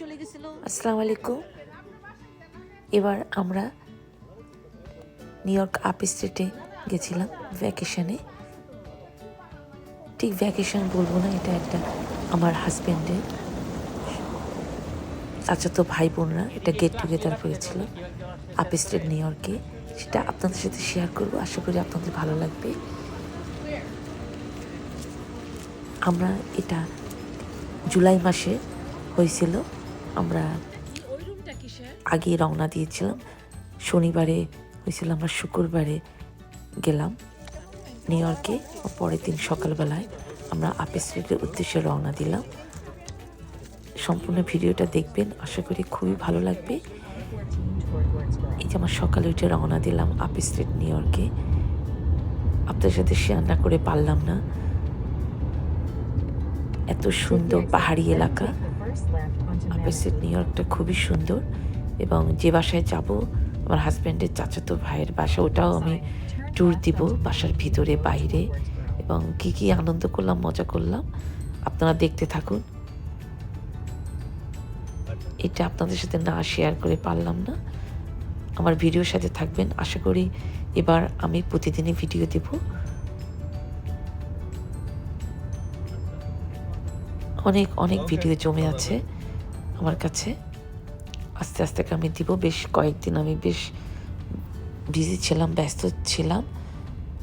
চলে গেছিল। আসসালামু আলাইকুম। এবার আমরা নিউ ইয়র্ক আপ স্ট্রিটে গেছিলাম ভ্যাকেশনে। ঠিক ভ্যাকেশন বলব না, এটা একটা আমার হাজব্যান্ডের আচ্ছা তো ভাই বোনরা এটা গেট টুগেদার করেছিল আপ স্ট্রিট নিউ ইয়র্কে। সেটা আপনাদের সাথে শেয়ার করব, আশা করি আপনাদের ভালো লাগবে। আমরা এটা জুলাই মাসে হয়েছিল। আমরা আগে রওনা দিয়েছিলাম। শনিবারে হয়েছিল, আমরা শুক্রবারে গেলাম নিউ ইয়র্কে। পরের দিন সকালবেলায় আমরা আপে স্ট্রিটের উদ্দেশ্যে রওনা দিলাম। সম্পূর্ণ ভিডিওটা দেখবেন, আশা করি খুবই ভালো লাগবে। এই যে আমার সকালে উঠে রওনা দিলাম আপে স্ট্রিট নিউ ইয়র্কে। আপনার সাথে শেয়ার না করে পারলাম না। এত সুন্দর পাহাড়ি এলাকা। স্ট্রিট নিউ ইয়র্কটা খুবই সুন্দর এবং যে বাসায় যাব আমার হাজব্যান্ডের চাচাতো ভাইয়ের বাসা ওটাও আমি ট্যুর দিব বাসার ভিতরে বাইরে এবং কি কি আনন্দ করলাম মজা করলাম আপনারা দেখতে থাকুন। এটা আপনাদের সাথে না শেয়ার করে পারলাম না। আমার ভিডিওর সাথে থাকবেন। আশা করি এবার আমি প্রতিদিনই ভিডিও দেব। অনেক অনেক ভিডিও জমে আছে আমার কাছে। আস্তে আস্তে আমি দিব। বেশ কয়েকদিন আমি বেশ বিজি ছিলাম, ব্যস্ত ছিলাম।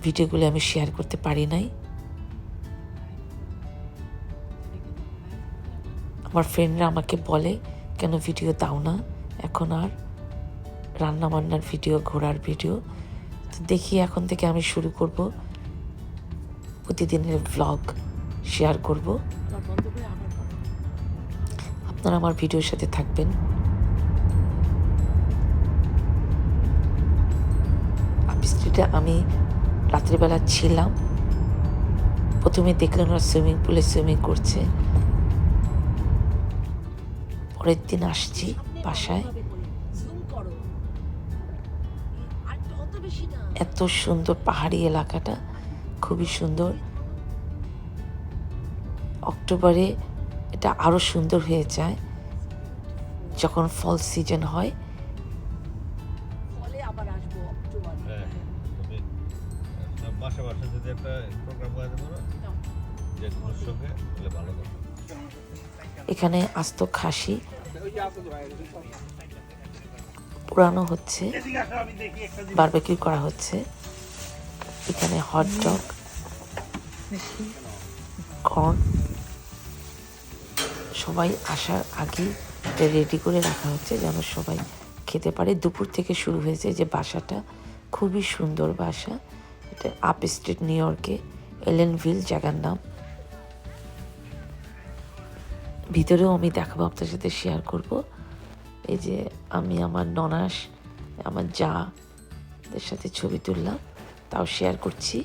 ভিডিওগুলো আমি শেয়ার করতে পারি নাই। আমার ফ্রেন্ডরা আমাকে বলে, কেন ভিডিও দাও না? এখন আর রান্না বান্নার ভিডিও ঘোরার ভিডিও তো দেখি এখন থেকে আমি শুরু করব। প্রতিদিনের ভ্লগ শেয়ার করব। আপনারা আমার ভিডিওর সাথে থাকবেন। আপি স্ট্রিটে আমি রাত্রিবেলা ছিলাম। প্রথমে দেখলাম ওরা সুইমিং পুলে সুইমিং করছে। পরের দিন আসছি বাসায়। এত সুন্দর পাহাড়ি এলাকাটা খুবই সুন্দর। অক্টোবরে এটা আরও সুন্দর হয়ে যায়। যখন ফল সিজন হয় ফলে আবার আসব অক্টোবরে। হ্যাঁ, এখানে আস্ত খাসি। পুরানো হচ্ছে। বারবেকিউ করা হচ্ছে। এখানে হট ডগ কর্ন সবাই আসার আগে রেডি করে রাখা হচ্ছে যেন সবাই খেতে পারে। দুপুর থেকে শুরু হয়েছে যে বাসাটা, খুবই সুন্দর বাসা। এটা আপ স্ট্রিট নিউ ইয়র্কে এলেনভিল জায়গার নাম। ভিতরেও আমি দেখাবো, আপনার সাথে শেয়ার করব। এই যে আমি আমার ননাস, আমার যা দের সাথে ছবি তুললাম, তাও শেয়ার করছি।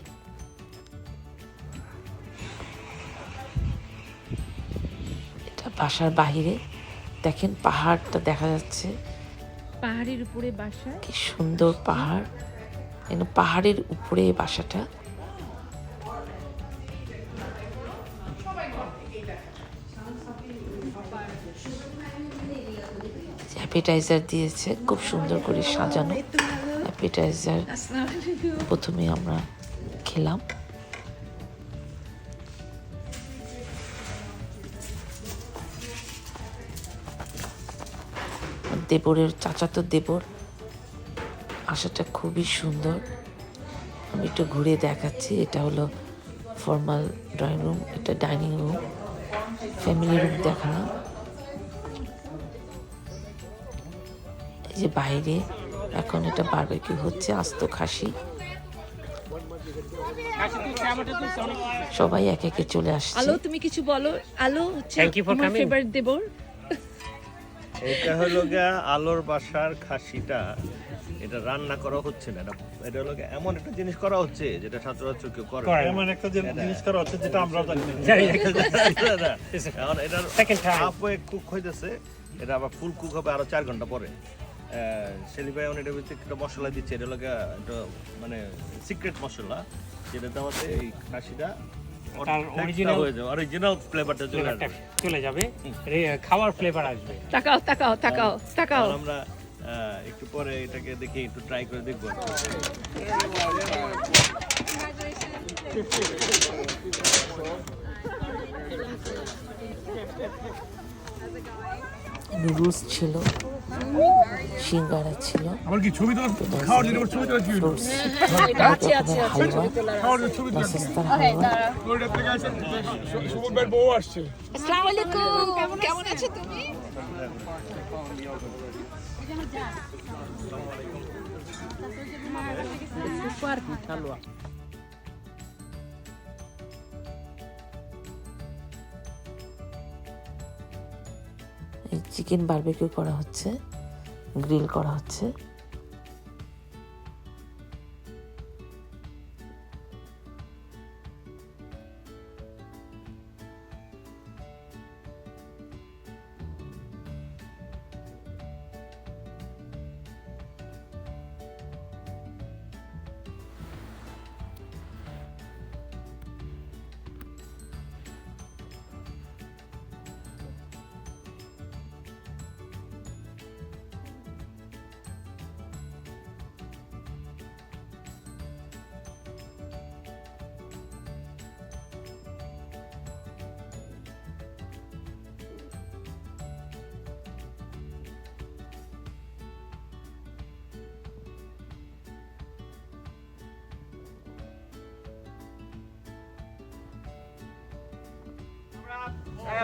বাসার বাহিরে। দেখেন পাহাড়টা দেখা যাচ্ছে। পাহাড়ের উপরে বাসা? কি সুন্দর পাহাড়। এখানে পাহাড়ের উপরে বাসাটা। অ্যাপিটাইজার দিয়েছে। খুব সুন্দর করে সাজানো। অ্যাপিটাইজার প্রথমে আমরা খেলাম। দেবরের চাচাতো দেবর। আশাটা খুবই সুন্দর। আমি একটু ঘুরে দেখাচ্ছি। এটা হলো ফর্মাল ড্রয়িং রুম এটা ডাইনিং রুম ফ্যামিলি রুম দেখালাম। এই যে বাইরে এখন এটা বারবেকিউ হচ্ছে আস্ত খাসি। সবাই এক একে চলে আসছে। আলো তুমি কিছু বলো। আলো হচ্ছে. ফেভারিট দেবর। এটা হলো গিয়া আলোর বাসার খাসিটা এটা রান্না করা হচ্ছে না এটা হলো এমন একটা জিনিস করা হচ্ছে যেটা সচরাচর কেউ করে। এমন একটা জিনিস করা হচ্ছে যেটা আমরা জানি না। এখন এটার. হাফওয়ে কুক হইতেছে এটা আবার ফুল কুক হবে আরও চার ঘণ্টা পরে সেলি ভাই এটার ভিতরে একটা মশলা দিচ্ছে এটা হলো একটা মানে সিক্রেট মশলা যেটা দেওয়াতে এই খাসিটা তার অরিজিনাল হয়ে যাবে। অরিজিনাল ফ্লেভারটা চলে আসবে। চলে যাবে। রে- খাওয়ার ফ্লেভার আসবে। তাকাও তাকাও তাকাও তাকাও। আমরা আহ, একটু পরে এটাকে দেখি একটু ট্রাই করে দেখব। নুডলস ছিল সিঙ্গারা ছিল। আমার কি ছবি তোলা খাওয়ার জন্য ছবি তোলা ছিল আছে আছে খাওয়ার জন্য ছবি তোলা। ওইটা থেকে আছে সুমন ভাইয়ের বউ আসছে। আসসালামু আলাইকুম। কেমন আছো তুমি? চিকেন বারবিকিউ করা হচ্ছে গ্রিল করা হচ্ছে।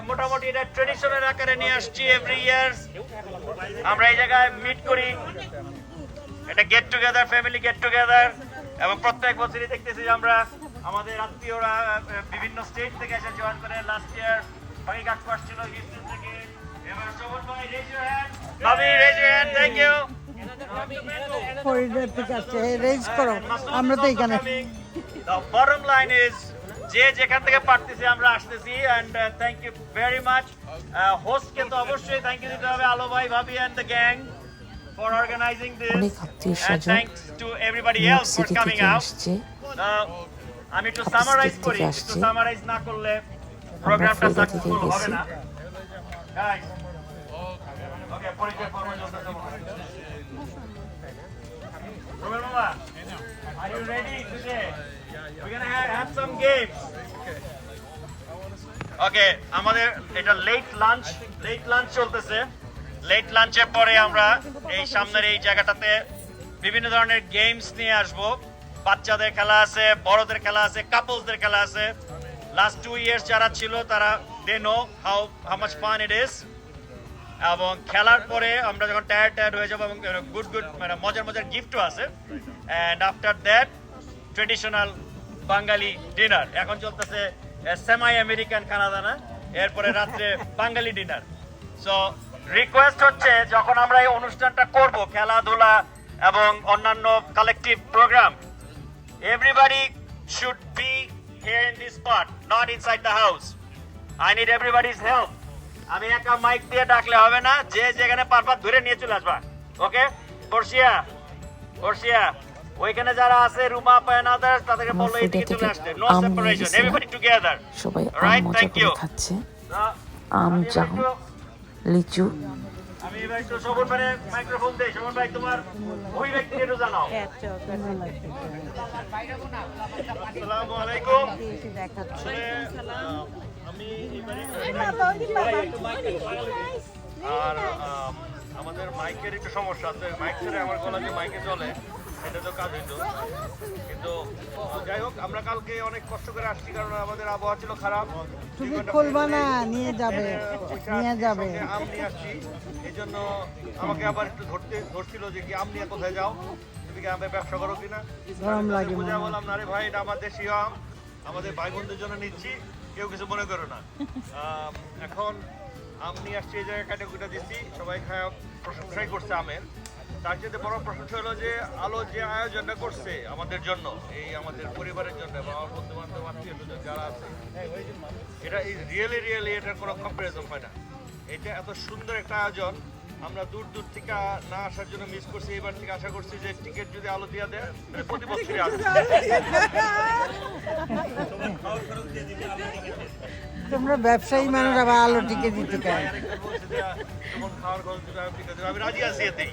মোটামুটি এটা ট্রেডিশনাল আকারে নিয়ে আসছি এভরি ইয়ার আমরা এই জায়গায় মিট করি। এটা get together family get together এবং প্রত্যেক বছরই দেখতেছি আমরা আমাদের আত্মীয়রা বিভিন্ন স্টেট থেকে এসে জয়েন করে। লাস্ট ইয়ার বাকি কাকু আসছিল হিউস্টন থেকে। এবার শোভন ভাই রেজ ইউর হ্যান্ড ভাবি raise your hand thank you ফরিদের থেকে আসছে রেজ করো। আমরা তো এখানে। The bottom line is যে যেখান থেকে পারতেছি আমরা আসতেছি and thank you very much হোস্টকে তো অবশ্যই থ্যাংক ইউ দিতে হবে আলো ভাই ভাবি and the gang for organizing this thanks to everybody else for coming out আমি একটু সামারাইজ করি একটু সামারাইজ না করলে প্রোগ্রামটা সাকসেসফুল হবে না। ওকে পরিচয় পর্ব হয়। Robert Mama, are you okay আমাদের এটা লেট লাঞ্চ লেট লাঞ্চ চলতেছে। লেট লাঞ্চের পরে আমরা এই সামনের এই জায়গাটাতে বিভিন্ন ধরনের গেমস নিয়ে আসব। বাচ্চাদের খেলা আছে, বড়দের খেলা আছে কাপলসদের খেলা আছে। লাস্ট টু ইয়ার্স যারা ছিল, তারা they know how how much fun it is এবং খেলার পরে আমরা যখন টায়ার টায়ার হয়ে যাব এবং গুড গুড মানে মজার মজার গিফটও আছে। And after that traditional Bengali dinner এখন চলতেছে সেমাই আমেরিকান খানা দানা এরপরে রাত্রে বাঙালি ডিনার সো রিকোয়েস্ট হচ্ছে, যখন আমরা এই অনুষ্ঠানটা করব, খেলাধুলা এবং অন্যান্য collective program everybody should be here in this spot not inside the house. I need everybody's help. আমি একা মাইক দিয়ে ডাকলে হবে না, যে যেখানে পারবা ধরে নিয়ে চলে আসবা। ওকে বর্ষিয়া পর্ষিয়া ওইখানে যারা আছে রুমা পায়ন আদার্স তাদেরকে বলো চলে আসতে। নো সেপারেশন এভরিবডি টুগেদার সবাই thank করে you. খাচ্ছে। আম জাম লিচু। আমি এবার একটু শোভন ভাই মাইক্রোফোন দেই। শোভন ভাই তোমার অভিব্যক্তি একটু জানাও। আসসালামু আলাইকুম। আমি আর আমাদের মাইকের একটু সমস্যা আছে। মাইক ছেড়ে আমার গলা যে মাইকে চলে। এটা তো কাজ হইতো কিন্তু যাই হোক আমরা কালকে অনেক কষ্ট করে আসছি কারণ আমাদের আবহাওয়া ছিল খারাপ। তুমি খুলবা না নিয়ে যাবে নিয়ে যাবে। আম নিয়ে আসছি। এই জন্য আমাকে আবার একটু ধরতে ধরছিল যে কি আম নিয়ে কোথায় যাও? তুমি কি আমে ব্যবসা করো কিনা? গরম লাগে বুঝা বললাম না রে ভাই এটা আমার দেশীয় আম। আমাদের ভাই বোনদের জন্য নিচ্ছি কেউ কিছু মনে করো না। এখন আম নিয়ে আসছি এই জায়গায় কুটা দিচ্ছি সবাই খায় প্রশংসাই করছে আমের। তার সাথে বড় প্রশংসা হলো যে আলো যে আয়োজনটা করছে আমাদের জন্য এই আমাদের পরিবারের জন্য এবং আমার বন্ধু বান্ধব আত্মীয় স্বজন যারা আছে এটা রিয়েলি রিয়েলি এটার কোনো কম্পারিজন হয় না। এটা এত সুন্দর একটা আয়োজন আমরা দূর দূর থেকে না আসার জন্য মিস করছি এবার থেকে আশা করছি যে টিকিট যদি আলো দিয়ে দেয় তাহলে প্রতি বছরই আসবে। তোমরা ব্যবসায়ী মানুষ আবার আলো টিকে দিতে চায়। খাওয়ার খরচ ঠিক আছে। আমি রাজি আছি এতেই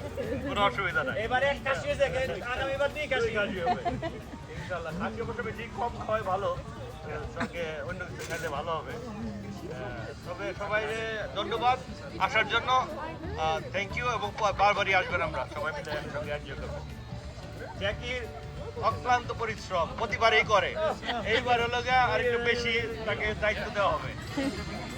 কোনো অসুবিধা নাই। এবারে কাশি হয়েছে আগামীবার দিয়ে কাশি। কাশি হবে ইনশাআল্লাহ। খাসি অবশ্য বেশি কম খাওয়াই ভালো এর সঙ্গে অন্য কিছু খাইলে ভালো হবে। তবে সবাই ধন্যবাদ আসার জন্য। থ্যাংক ইউ এবং বারবারই আসবেন আমরা সবাই মিলে একসঙ্গে এনজয় করব। জ্যাকির অক্লান্ত পরিশ্রম প্রতিবারই করে। এইবার হলো গিয়ে আর একটু বেশি তাকে দায়িত্ব দেওয়া হবে।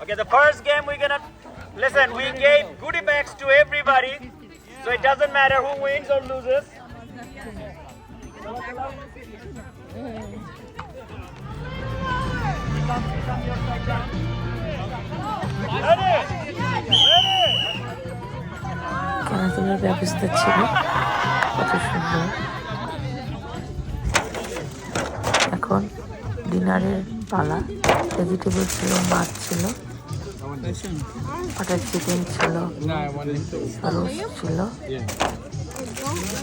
Okay, the first game we're gonna listen. We gave goodie bags to everybody, so it doesn't matter who wins or loses. Ready? খেলাধুলার ব্যবস্থা ছিল। কত সুন্দর। এখন ডিনারের পালা। ভেজিটেবল ছিল, মাছ ছিল। বাটার চিকেন ছিল, রোস্ট ছিল,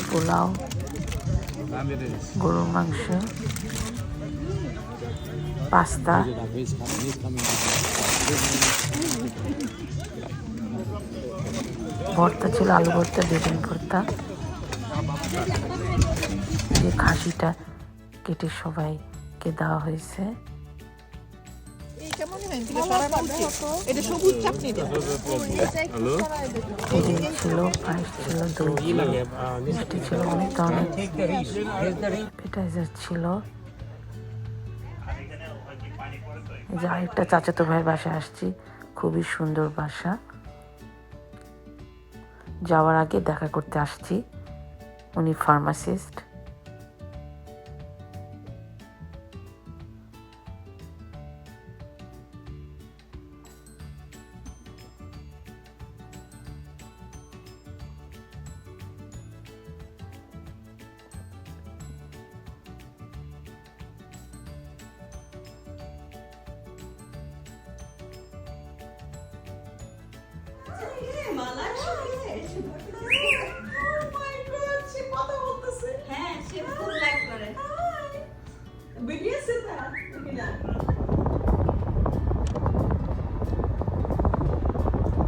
পোলাও, গরুর মাংস, পাস্তা। ভর্তা ছিল আলু ভর্তা বেগুন ভর্তা। যে খাসিটা কেটে সবাইকে দেওয়া হয়েছে। ছিল পায়েস ছিল দই মিষ্টি ছিল অনেক ধরনের ছিল। যে আরেকটা চাচাতো ভাইয়ের বাসায় আসছি খুবই সুন্দর বাসা। যাওয়ার আগে দেখা করতে আসছি। উনি ফার্মাসিস্ট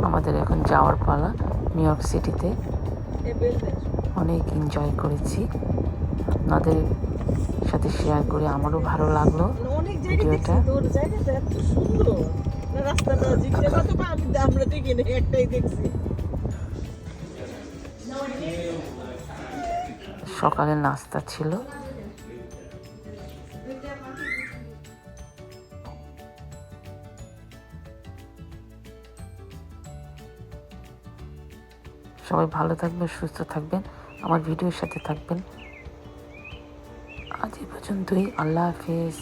আমাদের এখন যাওয়ার পালা নিউ ইয়র্ক সিটিতে। অনেক এনজয় করেছি। আপনাদের সাথে শেয়ার করে আমারও ভালো লাগল ভিডিওটা। রাস্তাটা আমরা দেখি না একটাই দেখছি। সকালে নাস্তা ছিল। সবাই ভালো থাকবেন, সুস্থ থাকবেন, আমার ভিডিওর সাথে থাকবেন। আজ এই পর্যন্তই, আল্লাহ হাফিজ।